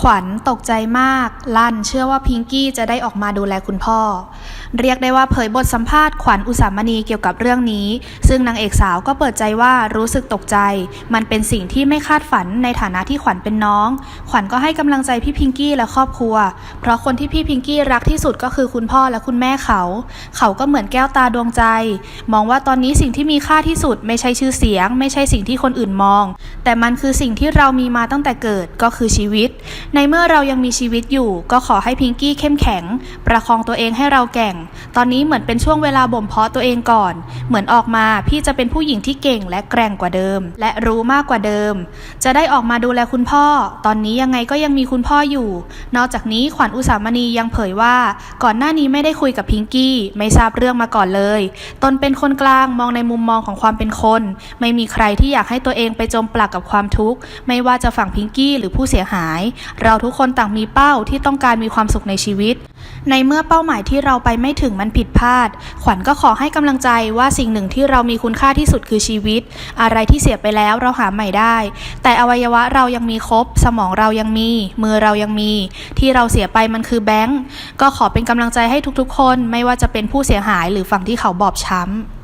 ขวัญตกใจมาก ลั่นเชื่อว่าพิงกี้จะได้ออกมาดูแลคุณพ่อ เรียกได้ว่าเผยบทสัมภาษณ์ขวัญอุสามณีเกี่ยวกับเรื่องนี้ ซึ่งนางเอกสาวก็เปิดใจว่ารู้สึกตกใจ มันเป็นสิ่งที่ไม่คาดฝันในฐานะที่ขวัญเป็นน้อง ขวัญก็ให้กำลังใจพี่พิงกี้และครอบครัว เพราะคนที่พี่พิงกี้รักที่สุดก็คือคุณพ่อและคุณแม่เขา เขาก็เหมือนแก้วตาดวงใจ มองว่าตอนนี้สิ่งที่มีค่าที่สุด ไม่ใช่ชื่อเสียง ไม่ใช่สิ่งที่คนอื่นมอง แต่มันคือสิ่งที่เรามีมาตั้งแต่เกิดก็คือชีวิตในเมื่อเรายังมีชีวิตอยู่ ก็ขอให้พิงกี้เข้มแข็ง ประคองตัวเองให้เราแก่ง ตอนนี้เหมือนเป็นช่วงเวลาบ่มเพาะตัวเองก่อน เหมือนออกมาพี่จะเป็นผู้หญิงที่เก่งและแกร่งกว่าเดิม และรู้มากกว่าเดิม จะได้ออกมาดูแลคุณพ่อ ตอนนี้ยังไงก็ยังมีคุณพ่ออยู่ นอกจากนี้ขวัญอุสามณียังเผยว่า ก่อนหน้านี้ไม่ได้คุยกับพิงกี้ ไม่ทราบเรื่องมาก่อนเลย ตนเป็นคนกลางมองในมุมมองของความเป็นคน ไม่มีใครที่อยากให้ตัวเองไปจมปลักกับความทุกข์ ไม่ว่าจะฝั่งพิงกี้หรือผู้เสียหายเราทุกคนต่างมีเป้าที่ต้องการมีความสุขในชีวิต ในเมื่อเป้าหมายที่เราไปไม่ถึงมันผิดพลาด ขวัญก็ขอให้กำลังใจว่าสิ่งหนึ่งที่เรามีคุณค่าที่สุดคือชีวิต อะไรที่เสียไปแล้วเราหาใหม่ได้ แต่อวัยวะเรายังมีครบ สมองเรายังมี มือเรายังมี ที่เราเสียไปมันคือแบงก์ก็ขอเป็นกำลังใจให้ทุกๆ คน ไม่ว่าจะเป็นผู้เสียหายหรือฝั่งที่เขาบอบช้ำ